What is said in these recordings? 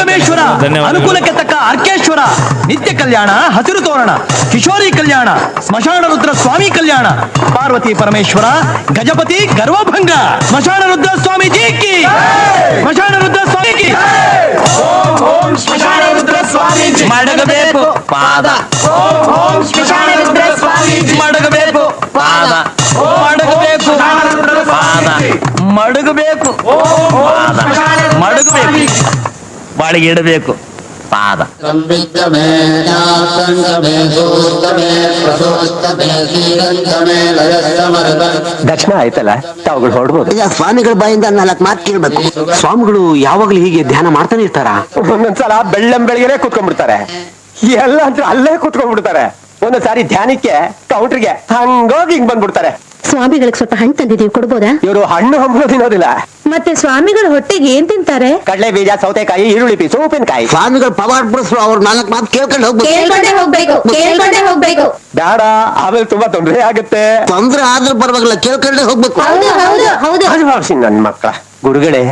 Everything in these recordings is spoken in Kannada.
ಸಂಗಮೇಶ್ವರ ಧನ್ಯವಾದಗಳು. ಅನುಕೂಲಕ್ಕೆ ತಕ್ಕ ಅರ್ಕೇಶ್ವರ ನಿತ್ಯ ಕಲ್ಯಾಣ ಹಸಿರು ತೋರಣ ಕಿಶೋರಿ ಕಲ್ಯಾಣ ಸ್ಮಶಾನ ರುದ್ರ ಸ್ವಾಮಿ ಕಲ್ಯಾಣ ಪಾರ್ವತಿ ಪರಮೇಶ್ವರ ಗಜಪತಿ ಗರ್ವಭಂಗ ಸ್ಮಶಾನ ರುದ್ರ ಸ್ವಾಮಿ ಜಿ ಕಿ ಸ್ಮಶಾನ ರುದ್ರ ಸ್ವಾಮಿ ಕಿ ಸ್ಮಶಾನ ರುದ್ರ ಸ್ವಾಮೀಜಿ ಮಡಗಬೇಕು ಪಾದ ಓಂ ಸ್ಮಶಾನ ರುದ್ರ ಸ್ವಾಮೀಜಿ ಮಡಗಬೇಕು ಪಾದ ಮಡಗಬೇಕು ಪಾದ ಮಡಗಬೇಕು ಪಾದ ಮಡಗಬೇಕು ಬಾಳಿಗೆ ಇಡಬೇಕು. ಪಾದ. ದಕ್ಷಿಣ ಆಯ್ತಲ್ಲ? ತಾವುಗಳು ಹೊಡ್ಬೋದು ಈಗ ಸ್ವಾಮಿಗಳ ಬಾಯಿಂದ ನಾಲ್ಕು ಮಾತು ಕೇಳ್ಬೇಕು. ಸ್ವಾಮಿಗಳು ಯಾವಾಗ್ಲೂ ಹೀಗೆ ಧ್ಯಾನ ಮಾಡ್ತಾನೆ ಇರ್ತಾರ? ಒಂದೊಂದ್ಸಲ ಬೆಳ್ಳಂ ಬೆಳಗ್ಗೆನೆ ಕೂತ್ಕೊಂಡ್ಬಿಡ್ತಾರೆ. ಎಲ್ಲ ಅಂತ ಅಲ್ಲೇ ಕೂತ್ಕೊಂಡ್ಬಿಡ್ತಾರೆ. ಒಂದೊಂದ್ಸಾರಿ ಧ್ಯಾನಕ್ಕೆ ಕೌಂಟ್ರಿಗೆ ಹಂಗೋಗಿ ಹಿಂಗ್ ಬಂದ್ಬಿಡ್ತಾರೆ. ಸ್ವಾಮಿಗಳಿಗೆ ಸ್ವಲ್ಪ ಹಣ್ಣು ತಂದಿದೀವಿ ಕೊಡ್ಬೋದಾ? ಇವರು ಹಣ್ಣು ಹಂಬಲು ತಿನ್ನೋದಿಲ್ಲ. ಮತ್ತೆ ಸ್ವಾಮಿಗಳ ಹೊಟ್ಟೆಗೆ ಏನ್ ತಿಂತಾರೆ? ಕಡಲೆ ಬೀಜ ಸೌತೆಕಾಯಿ ಈರುಳ್ಳಿ ಪೀಸು ಉಪ್ಪಿನಕಾಯಿ. ಸ್ವಾಮಿಗಳು ಪವಾರ್ ಬಿಡಿಸ್ರು ಅವ್ರ ನಾಲ್ಕು ಮಾತು ಕೇಳ್ಕೊಂಡು ಹೋಗ್ಬೇಕು. ಕೇಳ್ಕೊಂಡೆ ಹೋಗ್ಬೇಕು ಕೇಳ್ಕೊಂಡೆ ಹೋಗ್ಬೇಕು. ಬೇಡ ಆಮೇಲೆ ತುಂಬಾ ತೊಂದರೆ ಆಗುತ್ತೆ. ತೊಂದ್ರೆ ಆದ್ರೂ ಪರವಾಗಿಲ್ಲ ಕೇಳ್ಕೊಂಡೆ ಹೋಗ್ಬೇಕು. ಹೌದು ಹೌದು ಹೌದು. ಅದು ಭಾವಿಸಿ ನನ್ ಮಕ್ಕಳ ಗುರುಗಳೇ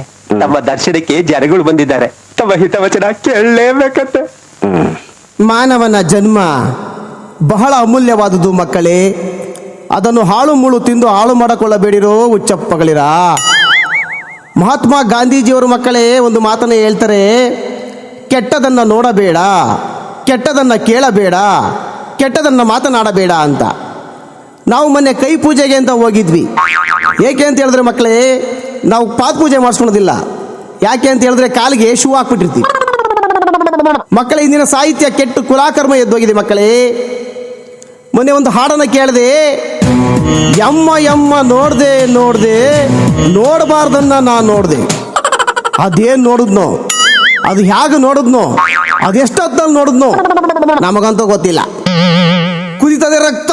ನಮ್ಮ ದರ್ಶನಕ್ಕೆ ಜನಗಳು ಬಂದಿದ್ದಾರೆ. ತಮ್ಮ ಹಿತವಚನ ಕೇಳಲೇಬೇಕಂತೆ. ಮಾನವನ ಜನ್ಮ ಬಹಳ ಅಮೂಲ್ಯವಾದುದು ಮಕ್ಕಳೇ. ಅದನ್ನು ಹಾಳು ಮುಳು ತಿಂದು ಹಾಳು ಮಾಡಿಕೊಳ್ಳಬೇಡಿರೋ ಉಚ್ಚಪ್ಪಗಳಿರ ಮಹಾತ್ಮ ಗಾಂಧೀಜಿಯವರು ಮಕ್ಕಳೇ, ಒಂದು ಮಾತನ್ನು ಹೇಳ್ತಾರೆ, ಕೆಟ್ಟದನ್ನು ನೋಡಬೇಡ, ಕೆಟ್ಟದನ್ನು ಕೇಳಬೇಡ, ಕೆಟ್ಟದನ್ನು ಮಾತನಾಡಬೇಡ ಅಂತ. ನಾವು ಮೊನ್ನೆ ಕೈ ಪೂಜೆಗೆ ಅಂತ ಹೋಗಿದ್ವಿ. ಏಕೆ ಅಂತ ಹೇಳಿದ್ರೆ ಮಕ್ಕಳೇ, ನಾವು ಪಾದ ಪೂಜೆ ಮಾಡಿಸ್ಕೊಳೋದಿಲ್ಲ. ಯಾಕೆ ಅಂತ ಹೇಳಿದ್ರೆ ಕಾಲಿಗೆ ಶೂ ಹಾಕ್ಬಿಟ್ಟಿರ್ತೀವಿ. ಮಕ್ಕಳ, ಇಂದಿನ ಸಾಹಿತ್ಯ ಕೆಟ್ಟು ಕುಲಾಕರ್ಮ ಎದ್ದೋಗಿದೆ ಮಕ್ಕಳೇ. ಮೊನ್ನೆ ಒಂದು ಹಾಡನ್ನ ಕೇಳಿದೆ. ಎಮ್ಮ ಎಮ್ಮ ನೋಡ್ದೆ ನೋಡ್ದೆ. ನೋಡಬಾರ್ದನ್ನ ನಾನು ನೋಡ್ದೆ. ಅದೇನ್ ನೋಡಿದ್ನೋ? ಅದು ಹೇಗೆ ನೋಡಿದ್ನೋ? ಅದೆಷ್ಟೊತ್ತಲ್ಲಿ ನೋಡಿದ್ನೋ? ನಮಗಂತೂ ಗೊತ್ತಿಲ್ಲ. ಕುದಿತದೆ ರಕ್ತ.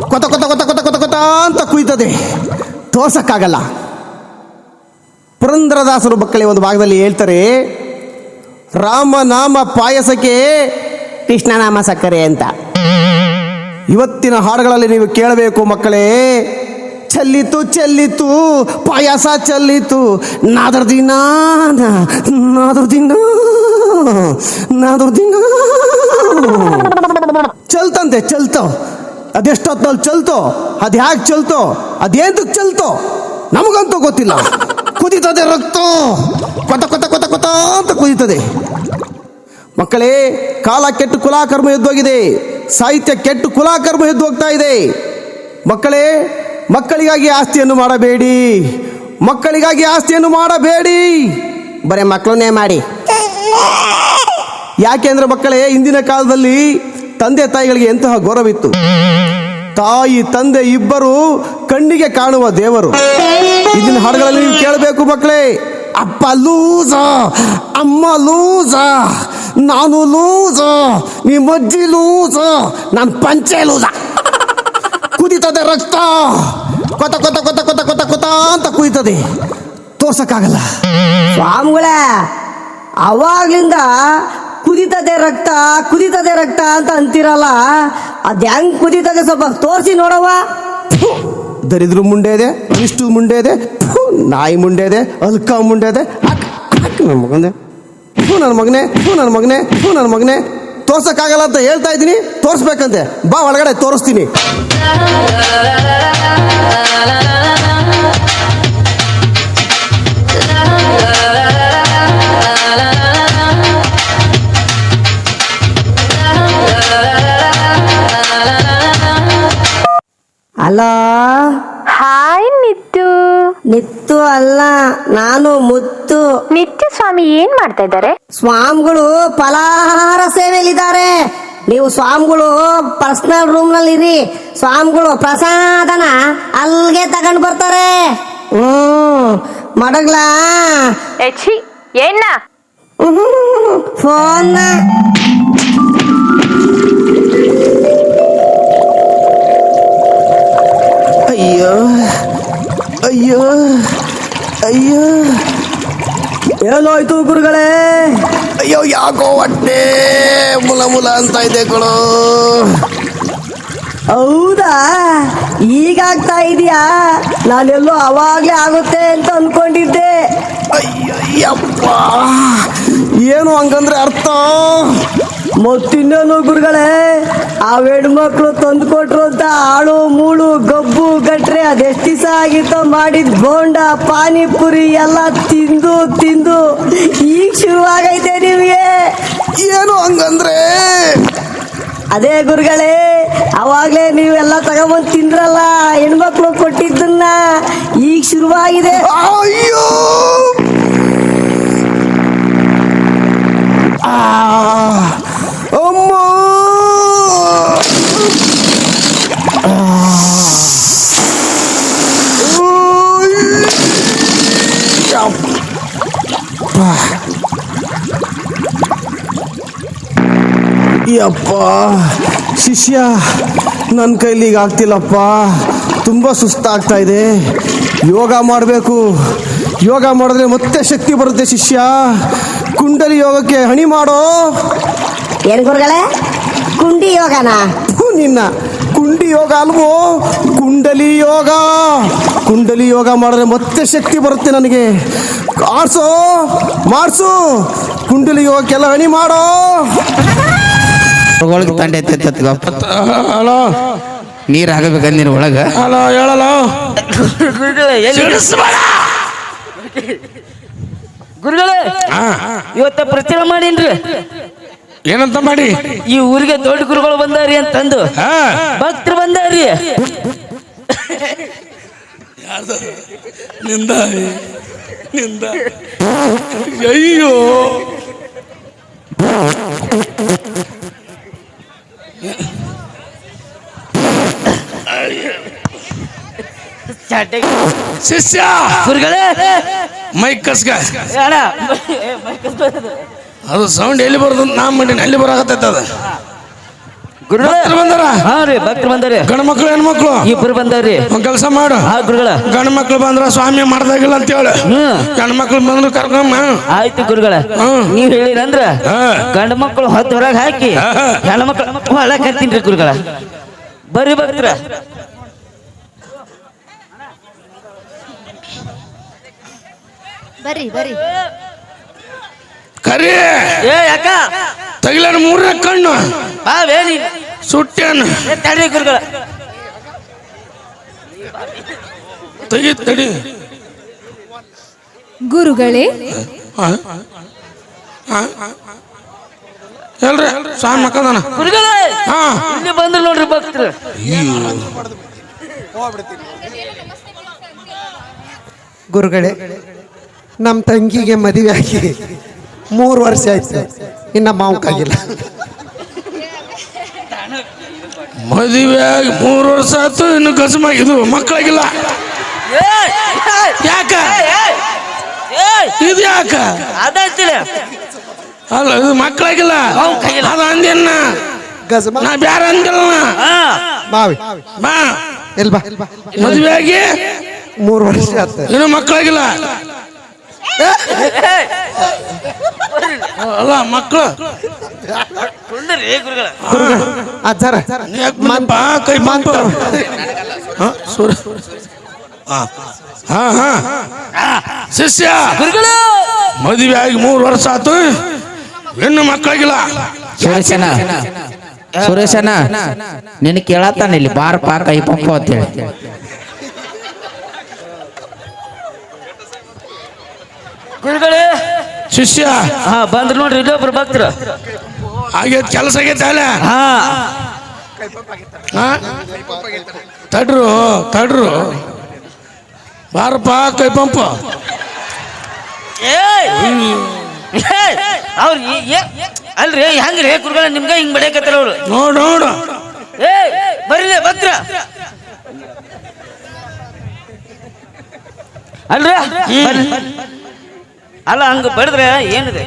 ಕೊತ ಕೊತ ಕೊತ ಕೊತ ಕೊತ ಕೊತ ಅಂತ ಕುದಿತದೆ. ತೋರ್ಸಕ್ಕಾಗಲ್ಲ. ಪುರಂದ್ರದಾಸರು ಮಕ್ಕಳೇ, ಒಂದು ಭಾಗದಲ್ಲಿ ಹೇಳ್ತಾರೆ, ರಾಮನಾಮ ಪಾಯಸಕ್ಕೆ ಕೃಷ್ಣನಾಮ ಸಕ್ಕರೆ ಅಂತ. ಇವತ್ತಿನ ಹಾಡುಗಳಲ್ಲಿ ನೀವು ಕೇಳಬೇಕು ಮಕ್ಕಳೇ. ಚೆಲ್ಲಿತು ಚೆಲ್ಲಿತು, ಪಾಯಸ ಚೆಲ್ಲಿತು. ನಾದ್ರ ದಿನ ನಾದ್ರ ದಿನ ನಾದ್ರ ದಿನ. ಚಲ್ತಂತೆ, ಚಲ್ತೋ. ಅದೆಷ್ಟೊತ್ತಲ್ಲಿ ಚಲ್ತೋ? ಅದು ಹ್ಯಾಕ್ ಚಲ್ತೋ? ಅದೇಂತಕ್ಕೆ ಚಲ್ತೋ? ನಮಗಂತೂ ಗೊತ್ತಿಲ್ಲ. ಕುದೀತದೆ ರಕ್ತ. ಕೊತ ಕೊತ ಕೊತ ಕೊತ ಅಂತ ಕುದೀತದೆ. ಮಕ್ಕಳೇ, ಕಾಲ ಕೆಟ್ಟು ಕುಲಾಕರ್ಮ ಎದ್ದೋಗಿದೆ. ಸಾಹಿತ್ಯ ಕೆಟ್ಟು ಕುಲಾಕರ್ಮ ಎದ್ದು ಹೋಗ್ತಾ ಇದೆ. ಮಕ್ಕಳೇ, ಮಕ್ಕಳಿಗಾಗಿ ಆಸ್ತಿಯನ್ನು ಮಾಡಬೇಡಿ. ಮಕ್ಕಳಿಗಾಗಿ ಆಸ್ತಿಯನ್ನು ಮಾಡಬೇಡಿ. ಬರೀ ಮಕ್ಕಳನ್ನೇ ಮಾಡಿ. ಯಾಕೆಂದ್ರೆ ಮಕ್ಕಳೇ, ಇಂದಿನ ಕಾಲದಲ್ಲಿ ತಂದೆ ತಾಯಿಗಳಿಗೆ ಎಂತಹ ಗೌರವಿತ್ತು ತಾಯಿ, ತಂದೆ ಇಬ್ಬರು ಕಣ್ಣಿಗೆ ಕಾಣುವ ದೇವರು. ಇಂದಿನ ಹಾಡುಗಳಲ್ಲಿ ನೀವು ಕೇಳಬೇಕು ಮಕ್ಕಳೇ, ಅಪ್ಪ ಲೂಸ, ಅಮ್ಮ ಲೂಸ. ನಾನು ಲೂಸ ನಿಮ್ಮ ಅಜ್ಜಿ ಲೂಸ ನಾನು ಪಂಚೆ ಲೂಸ. ಕುದಿತದೆ ರಕ್ತ. ಕೊತ ಕೊತ ಕೊತ ಕೊತ ಕೊತ ಕೊತ ಅಂತ ಕುದಿತದೆ. ತೋರ್ಸಕ್ಕಾಗಲ್ಲ. ಸ್ವಾಮಿಗಳೇ ಅವಾಗ್ಲಿಂದ ಕುದಿತದೆ ರಕ್ತ ಕುದಿತದೆ ರಕ್ತ ಅಂತ ಅಂತೀರಲ್ಲ ಅದ್ ಹೆಂಗ್ ಕುದಿತದೆ ಸ್ವಲ್ಪ ತೋರಿಸಿ ನೋಡವ್ವ. ದರಿದ್ರ ಮುಂಡೆ ಇದೆ ಇಷ್ಟು ಮುಂಡೆ ಇದೆ ನಾಯಿ ಮುಂಡೆ ಇದೆ ಅಲ್ಕ ಮುಂಡೆ ಇದೆ. ಮಗನೇ ಹ್ಞೂ ನನ್ನ ಮಗನೇ ಹ್ಞೂ ನನ್ನ ಮಗನೇ ಹ್ಞೂ ನನ್ನ ಮಗನೇ. ತೋರ್ಸಕ್ಕಾಗಲ್ಲ ಅಂತ ಹೇಳ್ತಾ ಇದ್ದೀನಿ, ತೋರಿಸ್ಬೇಕಂತೆ. ಬಾ ಒಳಗಡೆ, ತೋರಿಸ್ತೀನಿ. ಅಲ್ಲ ನಿತ್ತು ಅಲ್ಲ ನಾನು ಮುತ್ತು. ನಿತ್ಯ ಸ್ವಾಮಿ ಏನ್ ಮಾಡ್ತಾ ಇದ್ದಾರೆ? ಸ್ವಾಮಿಗಳು ಫಲಾಹಾರ ಸೇವೆಯಲ್ಲಿದ್ದಾರೆ. ನೀವು ಸ್ವಾಮಿಗಳು ಪರ್ಸನಲ್ ರೂಮ್ನಲ್ಲಿ ಇರಿ ಸ್ವಾಮಿಗಳು ಪ್ರಸಾದನ ಅಲ್ಗೆ ತಗೊಂಡ್ ಬರ್ತಾರೆ. ಹ್ಮ್ ಮಡಗ್ಲಾ? ಏನ್ ಏನ್ನ ಫೋನ್ ಅಯ್ಯೋ. ಏನೋಯ್ತು ಗುರುಗಳೇ. ಅಯ್ಯೋ ಯಾಕೋ ಹೊಟ್ಟೆ ಮುಲ ಮುಲ ಅಂತ ಇದೆ ಕೊಡು. ಹೌದಾ? ಈಗಾಗ್ತಾ ಇದೆಯಾ? ನಾನೆಲ್ಲೋ ಅವಾಗ್ಲೇ ಆಗುತ್ತೆ ಅಂತ ಅನ್ಕೊಂಡಿದ್ದೆ. ಅಯ್ಯಪ್ಪ ಏನು ಹಂಗಂದ್ರೆ ಅರ್ಥ? ಮತ್ತಿನ್ನೇನು ಗುರುಗಳೇ? ಆ ಹೆಣ್ಮಕ್ಳು ತಂದು ಕೊಟ್ರು ಅಂತ ಆಳು ಮೂಳು ಗಬ್ಬು ಗಟ್ರೆ ಅದೆಷ್ಟು ದಿವಸ ಆಗಿತ್ತೋ ಮಾಡಿದ ಬೋಂಡ ಪಾನಿಪುರಿ ಎಲ್ಲ ತಿಂದು ತಿಂದು ಈಗ ಶುರುವಾಗೈತೆ ನಿಮಗೆ. ಏನು ಹಂಗಂದ್ರೆ? ಅದೇ ಗುರುಗಳೇ ಅವಾಗಲೇ ನೀವೆಲ್ಲ ತಗೊಂಬಂದು ತಿಂದ್ರಲ್ಲ ಹೆಣ್ಮಕ್ಳು ಕೊಟ್ಟಿದ್ದನ್ನ ಈಗ ಶುರುವಾಗಿದೆ. ಅಯ್ಯೋ! ಯಪ್ಪ. ಯಪ್ಪ. ಶಿಷ್ಯ ನನ್ನ ಕೈಲಿ ಈಗ ಆಗ್ತಿಲ್ಲಪ್ಪ. ತುಂಬ ಸುಸ್ತಾಗ್ತಾ ಇದೆ. ಯೋಗ ಮಾಡಬೇಕು. ಯೋಗ ಮಾಡಿದ್ರೆ ಮತ್ತೆ ಶಕ್ತಿ ಬರುತ್ತೆ ಶಿಷ್ಯ. ಕುಂಡಲಿ ಯೋಗಕ್ಕೆ ಹಣಿ ಮಾಡೋ. ಏನ್ ಗುರುಗಳೇ? ಕುಂಡಿ ಯೋಗನಾ? ನಿನ್ನ. ಕುಂಡಿ ಯೋಗ ಅಲ್ವೋ? ಕುಂಡಲಿ ಯೋಗ. ಕುಂಡಲಿ ಯೋಗ ಮಾಡಿದ್ರೆ ಮತ್ತೆ ಶಕ್ತಿ ಬರುತ್ತೆ ನನಗೆ. ಆಡ್ಸೋ ಮಾಡಿಸು ಕುಂಡಲಿ ಯೋಗಕ್ಕೆಲ್ಲ ಹಣಿ ಮಾಡೋ. ತಂಡೆ ಹಲೋ. ನೀರು ಹಾಕಬೇಕ ನೀರ್ ಒಳಗೆ. ಹಲೋ ಹೇಳಲ್ಲ ಗುರುಗಳೇ ಇವತ್ತ ಪ್ರಚಾರ ಮಾಡೀನ್ರಿ? ಏನಂತ ಮಾಡಿ? ಈ ಊರಿಗೆ ದೊಡ್ಡ ಗುರುಗಳು ಬಂದಾರಿ ಅಂತಂದು. ಹಾ. ಭಕ್ತರು ಬಂದಾರಿ. ನಿಂದ ನಿಂದ. ಅಯ್ಯೋ. ಶಿಷ್ಯ. ಗುರುಗಳೇ. ಮೈ ಕಸ್ಗ. ಅಣ್ಣ ಅದು ಸೌಂಡ್ ಎಲ್ಲಿ ಬರೋದು ನಾ ಮಾಡಿನ. ಎಲ್ಲಿ ಬರಾಕತ್ತೈತೆ ಅದು. ಗುರುಗಳೇ. ಭಕ್ತರು ಬಂದಾರ? ಹಾ ರೀ ಭಕ್ತರು ಬಂದಾರಿ. ಗಂಡು ಮಕ್ಳು ಹೆಣ್ಮಕ್ಳು ಇಬ್ರು ಬಂದಾರಿ ಕೆಲಸ ಮಾಡು. ಹಾ ಗುರುಗಳ. ಗಂಡು ಮಕ್ಳು ಬಂದ್ರ ಸ್ವಾಮಿ ಮಾಡ್ದಾಗಿಲ್ಲ ಅಂತ ಹೇಳು ಹ್ಮ್. ಗಂಡು ಮಕ್ಳು ಬಂದ್ರು ಕರ್ಕೊಂಬ. ಆಯ್ತು ಗುರುಗಳ. ನೀವ್ ಹೇಳಿರಂದ್ರ ಹಾ. ಗಂಡ ಮಕ್ಕಳು ಹೊತ್ತು ಹೊರಗೆ ಹಾಕಿ ಹಾ. ಹೆಣ್ಣು ಮಕ್ಕಳು ಹೊಳ ಕರ್ತೀನಿ ಗುರುಗಳ. ಬರ್ರಿ ಭಕ್ತರ. ಬರ್ರಿ ಬರ್ರಿ. ಕರಿ. ಏ ಯಾಕ? ತಗಿಲನ ಮೂರನೇ ಕಣ್ಣು. ಬಾ ಬೇನಿ ಸುಟ್ಟೇನು ತಡ್ರಿ ಗುರುಗಳ. ತೆಗಿ ತಡಿ. ಗುರುಗಳೇ? ಹೇಳ್ರಿ ಸ್ವಾಮಿ ಮಕ್ಕದಾನ ಗುರುಗಳೇ. ಹಾ. ಇಲ್ಲಿ ಬಂದ್ರು ನೋಡ್ರಿ ಭಕ್ತರು. ಗುರುಗಳೇ ನಮ್ಮ ತಂಗಿಗೆ ಮದುವೆ ಆಗಿ ಮೂರು ವರ್ಷ ಆಯ್ತು. ಇನ್ನ ಮಾವುಕಾಗಿಲ್ಲ ಮದುವೆ ಆಗಿ ಮೂರು ವರ್ಷ ಆಯ್ತು ಇನ್ನು ಗಸಮ ಇದು ಮಕ್ಕಳಾಗಿಲ್ಲ! ಯಾಕ! ಇದು ಯಾಕ? ಅಲ್ಲ ಇದು ಮಕ್ಕಳಾಗಿಲ್ಲ. ಅದು ಅಂದೇನ ಗಜಮ ನಾ ಬ್ಯಾರ ಅಂದಿಲ್ಲ ಬಾವಿ ಬಾ. ಎಲ್ ಬಾ. ಮದುವೆ ಆಗಿ ಮೂರು ವರ್ಷ ಆಯ್ತು. ಇನ್ನು ಮಕ್ಕಳಾಗಿಲ್ಲ. ಅಲ್ಲ ಮಕ್ಕಳು ಗುರುಗಳ. ಅಜ್ಜಾರ ಕೈ ಸೂರ್ಯ. ಹಾ ಹಾ. ಶಿಷ್ಯ. ಗುರುಗಳು. ಮದುವೆ ಆಗಿ ಮೂರು ವರ್ಷ ಆತು. ಹೆಣ್ಣು ಮಕ್ಕಳಾಗಿಲ್ಲ. ಸುರೇಶನ ಸುರೇಶನ ನಿನ್ ಕೇಳತ್ತಾನ ಇಲ್ಲಿ ಬಾರಪ್ಪ ಕೈ ಪಂಪ ಅಂತೇಳಿ. ಗುರುಗಳೇ ಶಿಷ್ಯ. ಹಾ ಬಂದ್ರ ನೋಡ್ರಿ ಇಲ್ಲೊಬ್ರು ಭಕ್ತರ. ಆಗೈತ್ ಕೆಲಸ ಆಗೈತೆ ಅಲ್ಲ ಹಾ. ಹಾ? ತಡ್ರು ತಡ್ರು. ಬಾರಪ್ಪ ಕೈ ಪಂಪ. ಏಯ್! ಏಯ್! ಅವ್ರು ಏ- ಅಲ್ರಿ ಹೆಂಗ್ರಿ? ಗುರುಗಳ ನಿಮ್ಗೆ ಹಿಂಗ್ ಬಡಿಯಕತ್ತಾರ ಅವ್ರು? ನೋಡು ನೋಡು. ಏಯ್ ಬರ್ರಿ ಭಕ್ತರ. ಅಲ್ರಿ? ಬರ್ರಿ. ಅಲ್ಲ ಹಂಗ ಬಡಿದ್ರೆ ಏನಿದೆ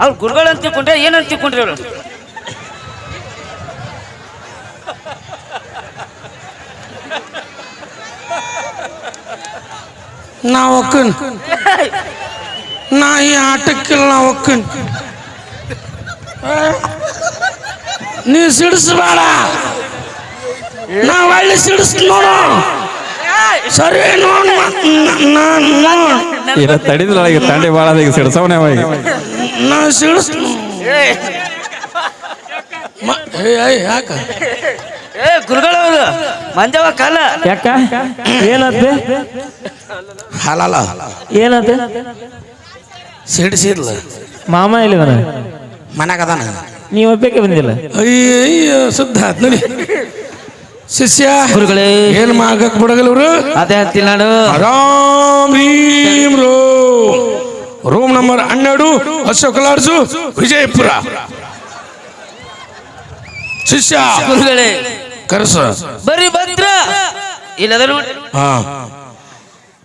ಅವ್ರು ಗುರುಗಳು ಅಂತ ತಿಳ್ಕೊಂಡ್ರೆ ಏನಂತ ತಿಳ್ಕೊಂಡ್ರಿ ಅವ್ರು ನಾ ಒಕ್ಕನ್ ನಾ ಈ ಆಟಕ್ಕಿಲ್ಲ ನಾ ಒಕ್ಕನ್ ನೀ ಸಿಡಿಸ್ಬೇಡ ನಾ ಒಳ್ಳೆ ಸಿಡಿಸ್ ನೋಡು ಸರಿ ನೋಡ್ ನಾನು ಇರ ತಡಿದ್ರೊಳಗೆ ತಂಡೆ ಭಾಳ ಈಗ ಸಿಡ್ಸವನೇ ಅವ ಈಗ. ನಾ ಸಿಡಿಸ್. ಮ- ಏ ಏ, ಯಾಕ? ಏ ಗುರುಗಳವರು ಮಂಜವ ಕಾಲ. ಯಾಕ? ಏನತ್ತೆ ಹಾಲಲ್ಲ. ಏನತ್ತೆ ಸಿಡಿಸಿದ್ಲ. ಮಾಮ ಇಲ್ಲಿ ಮನ್ಯಾಗ ಅದಾನ. ನೀವು ಒಬ್ಬಕ್ಕೆ ಬಂದಿಲ್ಲ? ಅಯ್ಯ ಸುದ್ದ ಆತ್ ನೋಡಿ. ಶಿಷ್ಯ ಗುರುಗಳೇ. ಏನ್ ಮಾಡಕ್ ಬಿಡಗಲ್ ಇವ್ರು? ಅದೇ ಅಂತಿಲ್ಲ ನಾನು ರಾಮ್ ರೀಂ. ರೋಮ್ ನಂಬರ್ ಹನ್ನೆರಡು ಅಶೋಕ್ ಲಾಡ್ಜು ವಿಜಯಪುರ. ಶಿಷ್ಯ ಗುರುಗಳೇ. ಕರೆಸ. ಬರ್ರಿ ಭದ್ರ ಇಲ್ಲದ ನೋಡಿ. ಹಾ.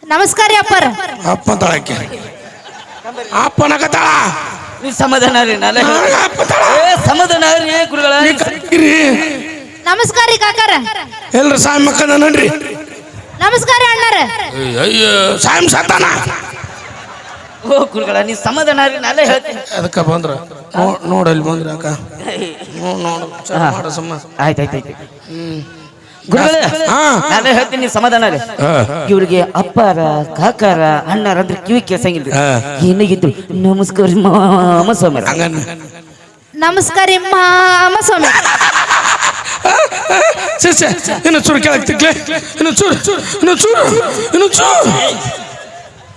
ನಮಸ್ಕಾರ ಅಪ್ಪರ. ಅಪ್ಪ ತಾಳಕ್ಕೆ ಅಪ್ಪನ ಕತಾಳ ನೀ ಸಮಾಧಾನ ರೀ ನಾಳೆ ಅಪ್ಪ ತಾಳ. ಏ ಸಮಾಧಾನ ರೀ ಗುರುಗಳ. ನಮಸ್ಕಾರ ರೀ ಕಾಕಾರ. ಎಲ್ರ ಸಾಯಂ ಮಕ್ಕಳ ನಡ್ರಿ. ನಮಸ್ಕಾರ ಅಣ್ಣಾರ. ಅಯ್ಯೋ. ಸಾಯಂ ಸತಾನ ಓ ಗುರುಗಳ ನೀ ಸಮಾಧಾನ ರೀ ನಾಳೆ ಹೇಳ್ತೀನಿ. ಅದಕ್ಕ ಬಂದ್ರ. ನೋ- ನೋಡಲ್ಲಿ ಬಂದ್ರ ಅಕ್ಕ ನೋ- ನೋಡು ಚಲೋ ಮಾಡು ಸುಮ್ಮ. ಆಯ್ತಾಯ್ತು ಗುರುಗಳೇ ಹಾ. ನಾನೇ ಹೇಳ್ತೀನಿ ನೀ ಸಮಾಧಾನ ರೀ. ಇವ್ರಿಗೆ ಅಪ್ಪಾರ ಕಾಕಾರ ಅಣ್ಣಾರ ಅಂದ್ರೆ ಕಿವಿ ಕೇಸಂಗಿಲ್ಲ ಹಾ. ಏನಾಗಿದ್ರು ನಮಸ್ಕಾರ ಮಾಮ ಸ್ವಾಮಿ ನಮಸ್ಕಾರ ರೀ ಮಾಮ ಸ್ವಾಮಿ ಶಿಷ್ಯ ಇನ್ನು ಚೂರು ಕೆಳಗೆ ತಿಕ್ಲೆ ಇನ್ನು ಚೂರು ಇನ್ನು ಚೂರು ಇನ್ನು ಚೂರು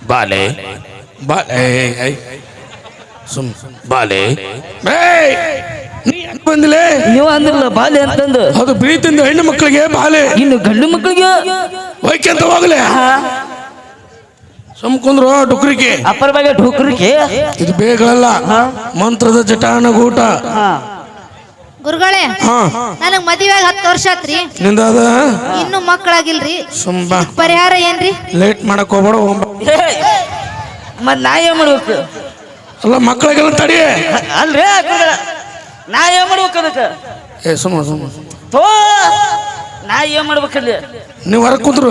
ಬಾಲೆ ಬಾಲೆ ಸುಮ್ ಬಾಲೆ ಏಯ್! ನೀ ಯಾಕ್ ಬಂದಿಲೆ ನೀವು ಅಂದ್ರಲ್ಲ ಬಾಲೆ ಅಂತಂದು. ಅದು ಪ್ರೀತಿಯಿಂದ ಹೆಣ್ಣು ಮಕ್ಕಳಿಗೆ ಬಾಲೆ. ಇನ್ನು ಗಂಡು ಮಕ್ಕಳಿಗೆ? ಹೋಯ್ಕೆಂತ ಹೋಗ್ಲೆ ಸುಮ್ ಕುಂದ್ರು ಡುಕ್ರಿಕೆ ಅಪ್ಪರ ಬಗ್ಗೆ ಡುಕ್ರಿಕೆ ಇದು ಬೇಗಳಲ್ಲ. ಮಂತ್ರದ ಜಟಾನ ಗೂಟ ಗುರುಗಳೇ ಹಾ. ನನಗ್ ಮದುವೆ ಹತ್ತು ವರ್ಷ ಆತ್ರಿ. ನಿಂದಾದ ಇನ್ನು ಮಕ್ಕಳಾಗಿಲ್ರಿ ಸುಮ್ಮ ಪರಿಹಾರ ಏನ್ರಿ? ಲೇಟ್ ಮಾಡಕ್ ಹೋಗ್ಬೇಡ ಹೋಗ್ಬ ಮತ್ ನಾ ಏನ್ ಮಾಡ್ಬೇಕು? ಅಲ್ಲ ಮಕ್ಕಳಿಗೆಲ್ಲ ತಡಿ ಅಲ್ರೇ ಗುರುಗಳ ನಾ ಏನ್ ಮಾಡ್ಬೇಕು ಅದಕ್ಕೆ? ಏ ಸುಮ್ಮ ಸುಮ್ಮ ತೋ ನಾ ಏನ್ ಮಾಡ್ಬೇಕಲ್ಲಿ ನೀವು ಹೊರಗೆ ಕೂತ್ರು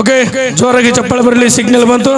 ಓಕೆ ಜೋರಾಗಿ ಚಪ್ಪಳ ಬರಲಿ ಸಿಗ್ನಲ್ ಬಂತು.